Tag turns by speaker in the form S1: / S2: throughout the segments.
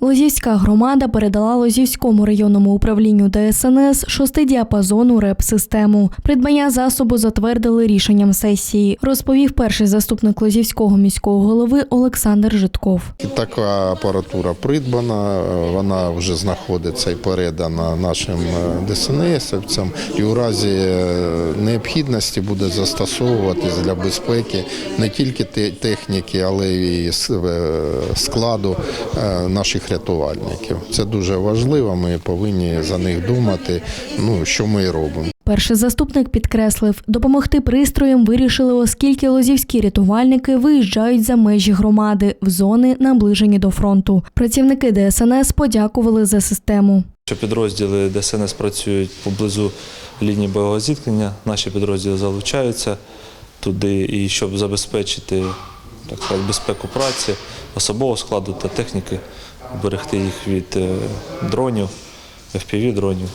S1: Лозівська громада передала Лозівському районному управлінню ДСНС шостидіапазонну РЕП-систему. Придбання засобу затвердили рішенням сесії, розповів перший заступник Лозівського міського голови Олександр Житков.
S2: Така апаратура придбана, вона вже знаходиться і передана нашим е, ДСНСівцям, і у разі е, необхідності буде застосовуватись для безпеки не тільки техніки, але й е, складу е, наших рятувальників. Це дуже важливо. Ми повинні за них думати. Ну що ми і робимо.
S1: Перший заступник підкреслив, допомогти пристроям вирішили, оскільки лозівські рятувальники виїжджають за межі громади в зони, наближені до фронту. Працівники ДСНС подякували за систему.
S3: Що підрозділи ДСНС працюють поблизу лінії бойового зіткнення, наші підрозділи залучаються туди, і щоб забезпечити так сказати, безпеку праці, особового складу та техніки, берегти їх від е, дронів, FPV-дронів.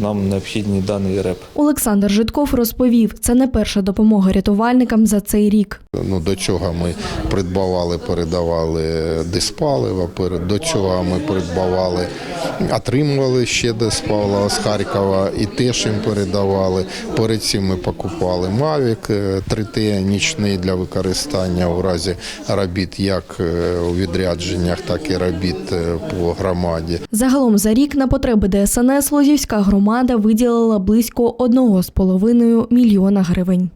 S3: Нам необхідні даний РЕП.
S1: Олександр Житков розповів, це не перша допомога рятувальникам за цей рік.
S2: Ну, до цього ми придбавали, передавали диспаливо, перед- до цього ми придбавали, отримували ще диспаливо з Харкова і теж їм передавали. Перед цим ми покупали Mavic е, 3T нічний для використання у разі робіт як е, у відрядженнях, так і робіт е, по громаді.
S1: Загалом за рік на потреби ДСНС Лозівська громада виділила близько 1,5 мільйона гривень.